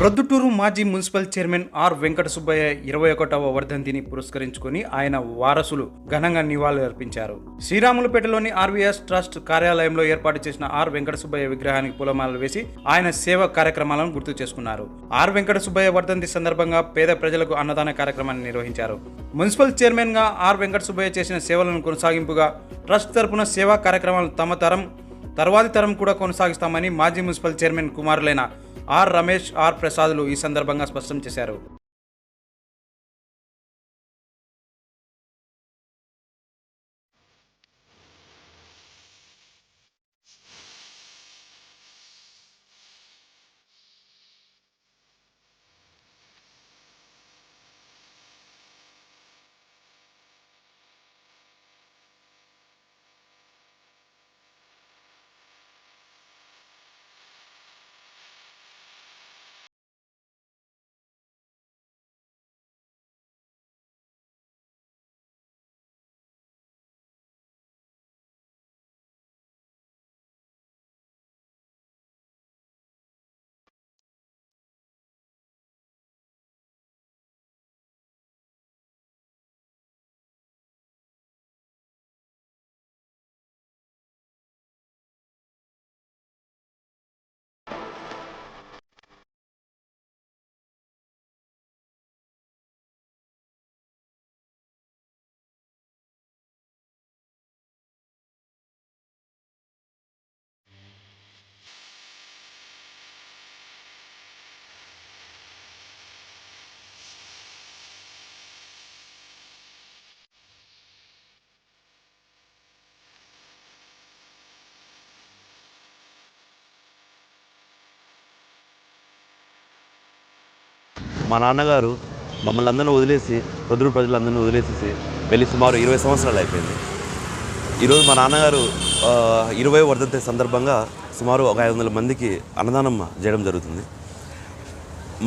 ప్రొద్దుటూరు మాజీ municipal chairman R Venkata Subbaiah ఇరవై ఒకటవ వర్ధంతిని పురస్కరించుకొని ఆయన వారసులు ఘనంగా నివాళులర్పించారు శ్రీరాములపేటలోని ఆర్వీఎస్ ట్రస్ట్ కార్యాలయంలో ఏర్పాటు చేసిన ఆర్ వెంకట సుబ్బయ్య విగ్రహానికి పూలమాలలు వేసి ఆయన సేవ కార్యక్రమాలను గుర్తు చేసుకున్నారు. ఆర్ వెంకట సుబ్బయ్య వర్ధంతి సందర్భంగా పేద ప్రజలకు అన్నదాన కార్యక్రమాన్ని నిర్వహించారు. మున్సిపల్ చైర్మన్గా ఆర్ వెంకట సుబ్బయ్య చేసిన సేవలను కొనసాగింపుగా ట్రస్ట్ తరపున సేవా కార్యక్రమాలు తమ తరం తర్వాతి తరం కూడా కొనసాగిస్తామని మాజీ మున్సిపల్ చైర్మన్ కుమారులైన ఆర్ రమేష్ ఆర్ ప్రసాద్లు ఈ సందర్భంగా స్పష్టం చేశారు. మా నాన్నగారు మమ్మల్ని అందరిని వదిలేసి ప్రొద్దురు ప్రజలందరినీ వదిలేసేసి వెళ్ళి సుమారు ఇరవై సంవత్సరాలు అయిపోయింది. ఈరోజు మా నాన్నగారు ఇరవై వర్ధంతి సందర్భంగా సుమారు ఒక ఐదు వందల మందికి అన్నదానం చేయడం జరుగుతుంది.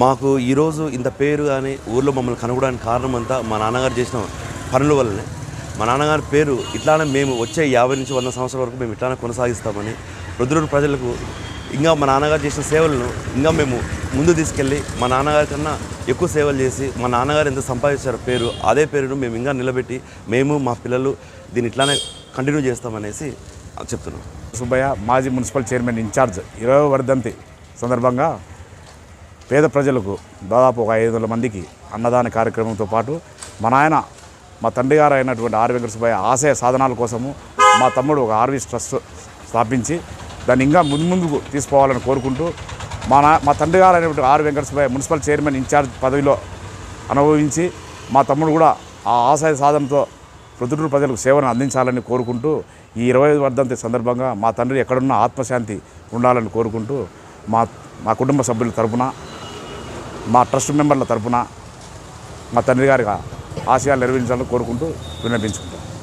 మాకు ఈరోజు ఇంత పేరు కానీ ఊర్లో మమ్మల్ని కనుగొడానికి కారణం అంతా మా నాన్నగారు చేసిన పనుల వల్లనే. మా నాన్నగారి పేరు ఇట్లానే మేము వచ్చే యాభై నుంచి వంద సంవత్సరాల వరకు మేము ఇట్లానే కొనసాగిస్తామని రుద్రుడు ప్రజలకు ఇంకా మా నాన్నగారు చేసిన సేవలను ఇంకా మేము ముందు తీసుకెళ్ళి మా నాన్నగారి కన్నా ఎక్కువ సేవలు చేసి మా నాన్నగారు ఎంత సంపాదించారో పేరు అదే పేరును మేము ఇంకా నిలబెట్టి మేము మా పిల్లలు దీన్ని ఇట్లానే కంటిన్యూ చేస్తామనేసి చెప్తున్నాం. సుబ్బయ్య మాజీ మున్సిపల్ చైర్మన్ ఇన్ఛార్జ్ ఇరవై వర్ధంతి సందర్భంగా పేద ప్రజలకు దాదాపు ఒక ఐదు వందల మందికి అన్నదాన కార్యక్రమంతో పాటు మా నాయన మా తండ్రి గారు అయినటువంటి ఆర్ వెంకట సుబ్బయ్య ఆశయ సాధనాల కోసము మా తమ్ముడు ఒక ఆర్వీస్ ట్రస్ట్ స్థాపించి దాన్ని ఇంకా ముందు ముందుకు తీసుకోవాలని కోరుకుంటూ మా నా మా తండ్రి గారు అయినటువంటి R Venkata municipal chairman in charge పదవిలో అనుభవించి మా తమ్ముడు కూడా ఆ ఆశయ సాధనతో ప్రొద్దుటూరు ప్రజలకు సేవను అందించాలని కోరుకుంటూ ఈ ఇరవై వర్ధంతి సందర్భంగా మా తండ్రి ఎక్కడున్న ఆత్మశాంతి ఉండాలని కోరుకుంటూ మా మా కుటుంబ సభ్యుల తరపున మా ట్రస్ట్ మెంబర్ల తరపున మా తండ్రి గారిగా ఆశయాలు నెరవేర్చాలని కోరుకుంటూ విన్నపించుకుంటాం